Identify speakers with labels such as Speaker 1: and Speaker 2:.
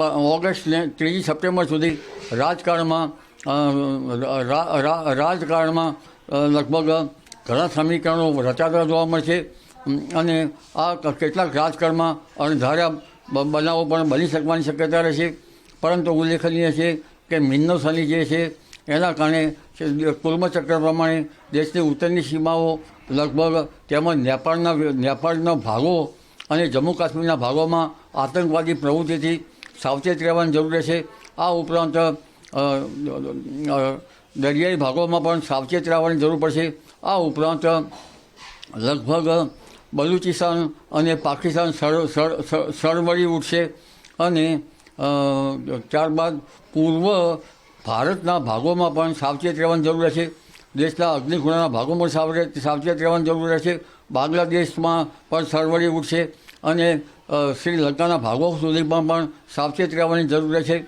Speaker 1: પ- ઓગસ્ટ ને ત્રીજી સપ્ટેમ્બર સુધી રાજકારણમાં રાજકારણમાં લગભગ ઘણા સમીકરણો રચાતા જોવા મળશે. અને આ કેટલાક રાજકારણમાં અણધાર્યા બનાવો પણ બની શકવાની શક્યતા રહેશે. પરંતુ ઉલ્લેખનીય છે કે મિન્નો શનિ જે છે, એના કારણે કુર્મચક્ર પ્રમાણે દેશની ઉત્તરની સીમાઓ લગભગ તેમજ નેપાળના નેપાળના ભાગો અને જમ્મુ કાશ્મીરના ભાગોમાં આતંકવાદી પ્રવૃત્તિથી સાવચેત રહેવાની જરૂર રહેશે. આ ઉપરાંત દરિયાઈ ભાગોમાં પણ સાવચેત રહેવાની જરૂર પડશે. આ ઉપરાંત, લગભગ બલુચિસ્તાન અને પાકિસ્તાન સળ- સળ- સળ- સળવળી ઉઠશે અને ત્યારબાદ પૂર્વ ભારતના ભાગોમાં પણ સાવચેત રહેવાની જરૂર રહેશે. દેશના અગ્નિખૂણાના ભાગોમાં સાવચેત સાવચેત રહેવાની જરૂર રહેશે. બાંગ્લાદેશમાં પણ સળવળી ઉઠશે અને અ, શ્રીલંકાના ભાગો સુધીમાં પણ સાવચેત રહેવાની જરૂર રહેશે